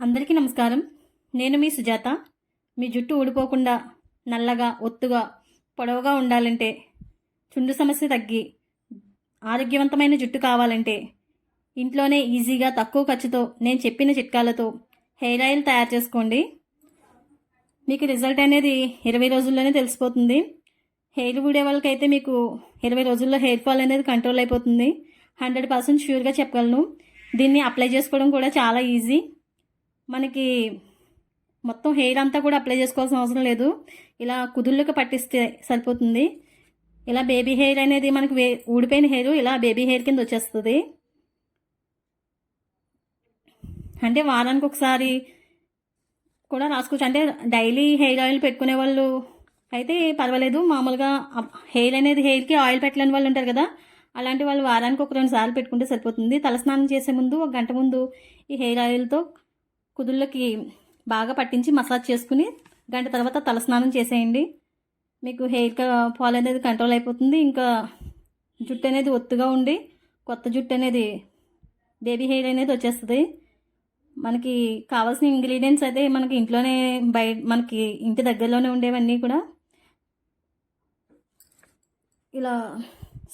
అందరికీ నమస్కారం. నేను మీ సుజాత. మీ జుట్టు ఊడిపోకుండా నల్లగా ఒత్తుగా పొడవుగా ఉండాలంటే చుండు సమస్య తగ్గి ఆరోగ్యవంతమైన జుట్టు కావాలంటే ఇంట్లోనే ఈజీగా తక్కువ ఖర్చుతో నేను చెప్పిన చిట్కాలతో హెయిర్ ఆయిల్ తయారు చేసుకోండి. మీకు రిజల్ట్ అనేది ఇరవై రోజుల్లోనే తెలిసిపోతుంది. హెయిర్ ఊడే వాళ్ళకైతే మీకు ఇరవై రోజుల్లో హెయిర్ ఫాల్ అనేది కంట్రోల్ అయిపోతుంది. హండ్రెడ్ పర్సెంట్ ష్యూర్గా చెప్పగలను. దీన్ని అప్లై చేసుకోవడం కూడా చాలా ఈజీ. మనకి మొత్తం హెయిర్ అంతా కూడా అప్లై చేసుకోవాల్సిన అవసరం లేదు. ఇలా కుదుళ్ళకి పట్టిస్తే సరిపోతుంది. ఇలా బేబీ హెయిర్ అనేది మనకి వే ఊడిపోయిన హెయిర్ ఇలా బేబీ హెయిర్ కింద వచ్చేస్తుంది. అంటే వారానికి ఒకసారి కూడా రాసుకోవచ్చు. అంటే డైలీ హెయిర్ ఆయిల్ పెట్టుకునే వాళ్ళు అయితే పర్వాలేదు. మామూలుగా హెయిర్ అనేది హెయిర్కి ఆయిల్ పెట్టలేని వాళ్ళు ఉంటారు కదా అలాంటి వాళ్ళు వారానికి ఒక రెండు సార్లు పెట్టుకుంటే సరిపోతుంది. తలస్నానం చేసే ముందు ఒక గంట ముందు ఈ హెయిర్ ఆయిల్తో కుదుళ్ళకి బాగా పట్టించి మసాజ్ చేసుకుని గంట తర్వాత తలస్నానం చేసేయండి. మీకు హెయిర్ ఫాల్ అనేది కంట్రోల్ అయిపోతుంది. ఇంకా జుట్టు అనేది ఒత్తుగా ఉండి కొత్త జుట్టు అనేది బేబీ హెయిర్ అనేది వచ్చేస్తుంది. మనకి కావాల్సిన ఇంగ్రీడియంట్స్ అయితే మనకి ఇంట్లోనే బయట మనకి ఇంటి దగ్గరలోనే ఉండేవన్నీ కూడా ఇలా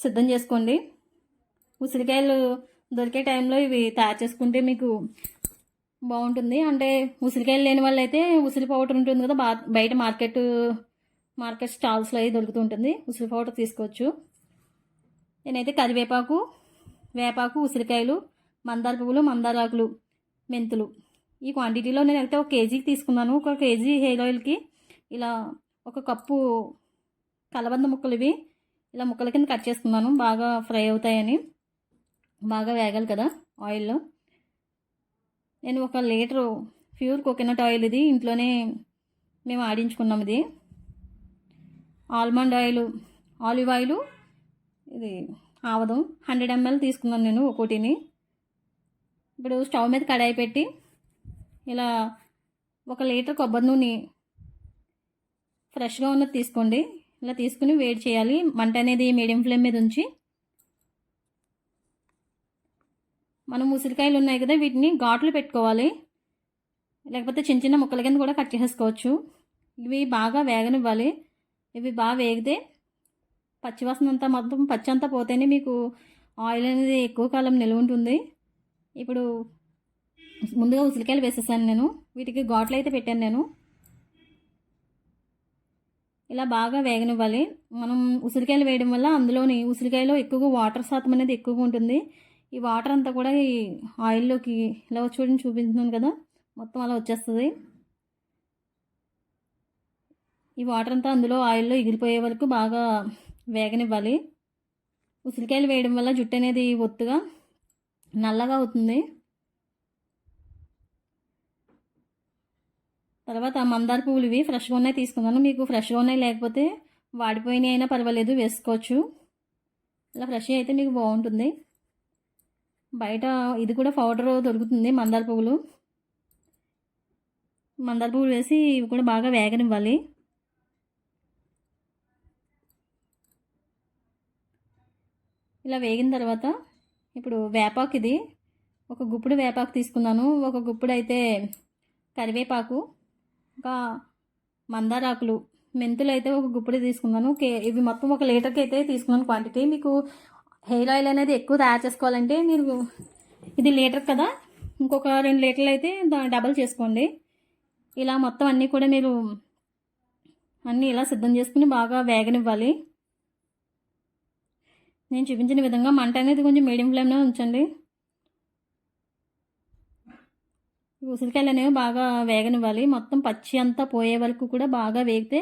సిద్ధం చేసుకోండి. ఉసిరికాయలు దొరికే టైంలో ఇవి తయారు చేసుకుంటే మీకు బాగుంటుంది. అంటే ఉసిరికాయలు లేని వాళ్ళు అయితే ఉసిరి పౌడర్ ఉంటుంది కదా బా బయట మార్కెట్ మార్కెట్ స్టాల్స్లో అవి దొరుకుతుంటుంది ఉసిరి పౌడర్ తీసుకోవచ్చు. నేనైతే కరివేపాకు వేపాకు ఉసిరికాయలు మందార పువ్వులు మందారాకులు మెంతులు. ఈ క్వాంటిటీలో నేనైతే ఒక కేజీకి తీసుకున్నాను. ఒక కేజీ హెయిర్ ఆయిల్కి ఇలా ఒక కప్పు కలబంద ముక్కలు ఇవి ఇలా ముక్కల కింద కట్ చేసుకున్నాను. బాగా ఫ్రై అవుతాయని. బాగా వేగాలి కదా ఆయిల్లో నేను ఒక లీటరు ప్యూర్ కోకోనట్ ఆయిల్ ఇది ఇంట్లోనే మేము ఆడించుకున్నాం ఇది. ఆల్మండ్ ఆయిల్ ఆలివ్ ఆయిల్ ఇది ఆవదం హండ్రెడ్ ఎంఎల్ తీసుకున్నాను నేను ఒకటిని ఇప్పుడు స్టవ్ మీద కడాయి పెట్టి ఇలా ఒక లీటర్ కొబ్బరి నూనె ఫ్రెష్గా ఉన్నది తీసుకోండి. ఇలా తీసుకుని వేడి చేయాలి. మంట అనేది మీడియం ఫ్లేమ్ మీద ఉంచి మనం ఉసిరికాయలు ఉన్నాయి కదా వీటిని ఘాట్లు పెట్టుకోవాలి. లేకపోతే చిన్న చిన్న ముక్కల కింద కూడా కట్ చేసుకోవచ్చు ఇవి బాగా వేగనివ్వాలి. ఇవి బాగా వేగితే పచ్చివాసన అంతా మొత్తం పచ్చి అంతా పోతేనే మీకు ఆయిల్ అనేది ఎక్కువ కాలం నిల్వ ఉంటుంది. ఇప్పుడు ముందుగా ఉసిరికాయలు వేసేసాను నేను. వీటికి ఘాట్లు అయితే పెట్టాను నేను. ఇలా బాగా వేగనివ్వాలి. మనం ఉసిరికాయలు వేయడం వల్ల అందులోని ఉసిరికాయలో ఎక్కువగా వాటర్ శాతం అనేది ఎక్కువగా ఉంటుంది. ఈ వాటర్ అంతా కూడా ఈ ఆయిల్లోకి ఇలా చూడండి చూపించున్నాను కదా. మొత్తం అలా వచ్చేస్తుంది. ఈ వాటర్ అంతా అందులో ఆయిల్లో ఎగిరిపోయే వరకు బాగా వేగనివ్వాలి. ఉసిరికాయలు వేయడం వల్ల జుట్టు అనేది ఒత్తుగా నల్లగా అవుతుంది. తర్వాత మందార పువ్వులు ఇవి ఫ్రెష్గా ఉన్నాయి తీసుకున్నాను మీకు ఫ్రెష్గా ఉన్నాయి లేకపోతే వాడిపోయినాయి అయినా పర్వాలేదు వేసుకోవచ్చు. ఇలా ఫ్రెష్ అయితే మీకు బాగుంటుంది. బయట ఇది కూడా పౌడర్ దొరుకుతుంది మందార పువ్వులు. మందార పువ్వులు వేసి ఇవి కూడా బాగా వేగనివ్వాలి. ఇలా వేగిన తర్వాత ఇప్పుడు వేపాకు ఇది. ఒక గుప్పుడు వేపాకు తీసుకున్నాను. ఒక గుప్పుడు అయితే కరివేపాకు ఇంకా మందారాకులు మెంతులు అయితే ఒక గుప్పుడు తీసుకున్నాను. కే ఇవి మొత్తం ఒక లీటర్కి అయితే తీసుకున్నాను క్వాంటిటీ. మీకు హెయిర్ ఆయిల్ అనేది ఎక్కువ తయారు చేసుకోవాలంటే మీరు ఇది లీటర్ కదా ఇంకొక రెండు లీటర్లు అయితే డబల్ చేసుకోండి. ఇలా మొత్తం అన్నీ కూడా మీరు అన్నీ ఇలా సిద్ధం చేసుకుని బాగా వేగనివ్వాలి. నేను చూపించిన విధంగా మంట అనేది కొంచెం మీడియం ఫ్లేమ్లో ఉంచండి. ఉసిరికాయలు అనేవి బాగా వేగనివ్వాలి. మొత్తం పచ్చి అంతా పోయే వరకు కూడా బాగా వేగితే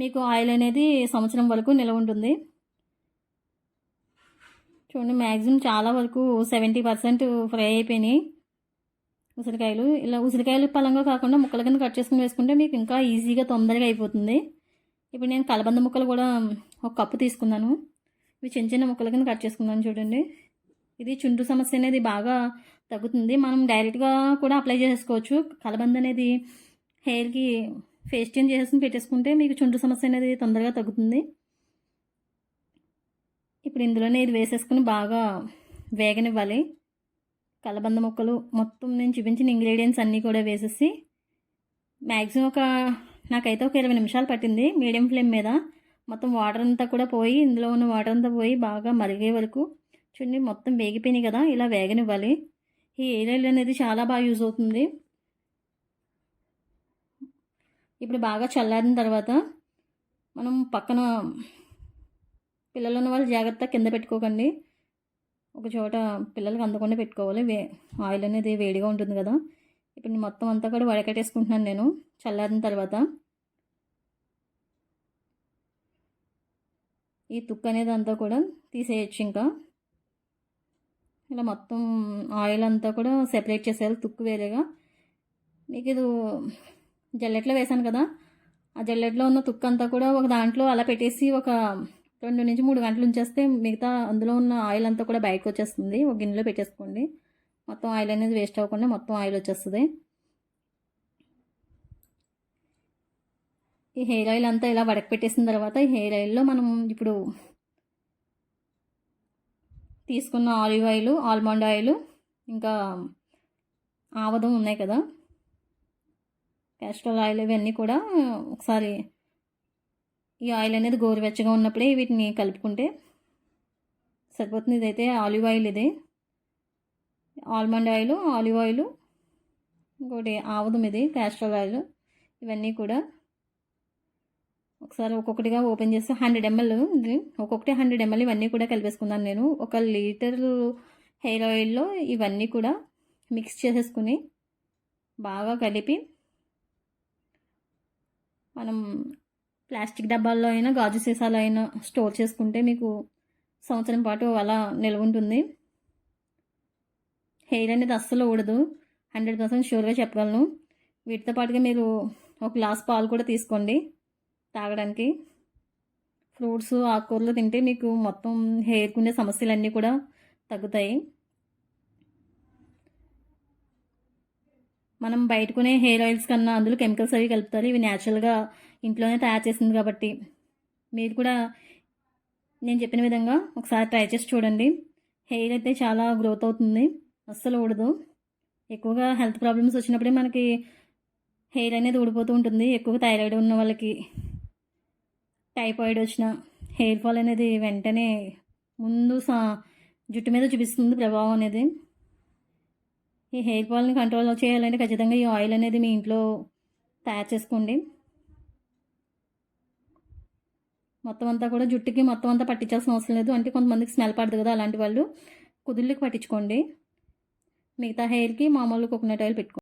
మీకు ఆయిల్ అనేది సంవత్సరం వరకు నిలవ ఉంటుంది. చూడండి మ్యాక్సిమం చాలా వరకు సెవెంటీ పర్సెంట్ ఫ్రై అయిపోయినాయి. ఉసిరికాయలు. ఇలా ఉసిరికాయలు పలంగా కాకుండా ముక్కల కింద కట్ చేసుకుని వేసుకుంటే మీకు ఇంకా ఈజీగా తొందరగా అయిపోతుంది. ఇప్పుడు నేను కలబంద ముక్కలు కూడా ఒక కప్పు తీసుకున్నాను. ఇవి చిన్న చిన్న ముక్కల కింద కట్ చేసుకున్నాను చూడండి. ఇది చుండ్రు సమస్య అనేది బాగా తగ్గుతుంది. మనం డైరెక్ట్గా కూడా అప్లై చేసుకోవచ్చు. కలబంద అనేది హెయిర్కి ఫేస్ చేంజ్ చేసేసి పెట్టేసుకుంటే మీకు చుండ్రు సమస్య అనేది తొందరగా తగ్గుతుంది. ఇప్పుడు ఇందులోనే ఇది వేసేసుకుని బాగా వేగనివ్వాలి. కలబంద ముక్కలు మొత్తం నేను చూపించిన ఇంగ్రీడియంట్స్ అన్నీ కూడా వేసేసి మ్యాక్సిమం ఒక నాకైతే ఒక ఇరవై నిమిషాలు పట్టింది మీడియం ఫ్లేమ్ మీద. మొత్తం వాటర్ అంతా కూడా పోయి ఇందులో ఉన్న వాటర్ అంతా పోయి బాగా మరిగే వరకు చూడండి మొత్తం వేగిపోయినాయి కదా ఇలా వేగనివ్వాలి. ఈ ఎయిర్ ఆయిల్ అనేది చాలా బాగా యూజ్ అవుతుంది. ఇప్పుడు బాగా చల్లారిన తర్వాత మనం పక్కన పిల్లలు ఉన్న వాళ్ళు జాగ్రత్త కింద పెట్టుకోకండి. ఒక చోట పిల్లలకి అందకుండా పెట్టుకోవాలి. వే ఆయిల్ అనేది వేడిగా ఉంటుంది కదా. ఇప్పుడు మొత్తం అంతా కూడా వడకట్టేసుకుంటున్నాను నేను. చల్లారిన తర్వాత ఈ తుక్కు అనేది అంతా కూడా తీసేయచ్చు ఇంకా. ఇలా మొత్తం ఆయిల్ అంతా కూడా సెపరేట్ చేసేయాలి. తుక్కు వేరేగా. మీకు ఇది జల్లెట్లో వేసాను కదా. ఆ జల్లెట్లో ఉన్న తుక్కు అంతా కూడా ఒక దాంట్లో అలా పెట్టేసి ఒక రెండు నుంచి మూడు గంటలు ఉంచేస్తే మిగతా అందులో ఉన్న ఆయిల్ అంతా కూడా బయటకు వచ్చేస్తుంది. ఒక గిన్నెలో పెట్టేసుకోండి. మొత్తం ఆయిల్ అనేది వేస్ట్ అవ్వకుండా మొత్తం ఆయిల్ వచ్చేస్తుంది. ఈ హెయిర్ ఆయిల్ అంతా ఇలా వడక పెట్టేసిన తర్వాత ఈ హెయిర్ ఆయిల్లో మనం ఇప్పుడు తీసుకున్న ఆలివ్ ఆయిల్ ఆల్మండ్ ఆయిల్ ఇంకా ఆవదం ఉన్నాయి కదా. క్యాస్ట్రాల్ ఆయిల్ ఇవన్నీ కూడా ఒకసారి ఈ ఆయిల్ అనేది గోరువెచ్చగా ఉన్నప్పుడే వీటిని కలుపుకుంటే సరిపోతుంది. ఇదైతే ఆలివ్ ఆయిల్ ఇది. ఆల్మండ్ ఆయిల్ ఆలివ్ ఆయిల్ ఇంకోటి ఆవదం ఇది క్యాస్ట్రాల్ ఆయిల్ ఇవన్నీ కూడా ఒకసారి ఒక్కొక్కటిగా ఓపెన్ చేస్తే హండ్రెడ్ ఎంఎల్ ఇది. ఒక్కొక్కటి హండ్రెడ్ ఎంఎల్ ఇవన్నీ కూడా కలిపేసుకున్నాను నేను. ఒక లీటర్ హెయిర్ ఆయిల్లో ఇవన్నీ కూడా మిక్స్ చేసేసుకుని బాగా కలిపి మనం ప్లాస్టిక్ డబ్బాల్లో అయినా గాజు సీసాలో అయినా స్టోర్ చేసుకుంటే మీకు సంవత్సరం పాటు అలా నిల్వ ఉంటుంది హెయిర్ అనేది అస్సలు ఊడదు. హండ్రెడ్ పర్సెంట్ షూర్గా చెప్పగలను. వీటితో పాటుగా మీరు ఒక గ్లాస్ పాలు కూడా తీసుకోండి తాగడానికి. ఫ్రూట్స్ ఆకుకూరలు తింటే మీకు మొత్తం హెయిర్కి ఉండే సమస్యలన్నీ కూడా తగ్గుతాయి. మనం బయట కొనే హెయిర్ ఆయిల్స్ కన్నా అందులో కెమికల్స్ అవి కలుపుతారు. ఇవి న్యాచురల్గా ఇంట్లోనే తయారు చేసింది కాబట్టి మీరు కూడా నేను చెప్పిన విధంగా ఒకసారి ట్రై చేసి చూడండి. హెయిర్ అయితే చాలా గ్రోత్ అవుతుంది. అస్సలు ఊడదు. ఎక్కువగా హెల్త్ ప్రాబ్లమ్స్ వచ్చినప్పుడే మనకి హెయిర్ అనేది ఊడిపోతూ ఉంటుంది. ఎక్కువగా థైరాయిడ్ ఉన్న వాళ్ళకి టైఫాయిడ్ వచ్చిన హెయిర్ ఫాల్ అనేది వెంటనే ముందు సా జుట్టు మీద చూపిస్తుంది ప్రభావం అనేది. ఈ హెయిర్ ఫాల్ని కంట్రోల్ చేయాలంటే ఖచ్చితంగా ఈ ఆయిల్ అనేది మీ ఇంట్లో తయారు చేసుకోండి. మొత్తం అంతా కూడా జుట్టుకి మొత్తం అంతా పట్టించాల్సిన అవసరం లేదు. అంటే కొంతమందికి స్మెల్ పడదు కదా అలాంటి వాళ్ళు కుదుళ్ళకి పట్టించుకోండి. మిగతా హెయిర్కి మామూలు కోకోనట్ ఆయిల్ పెట్టుకోండి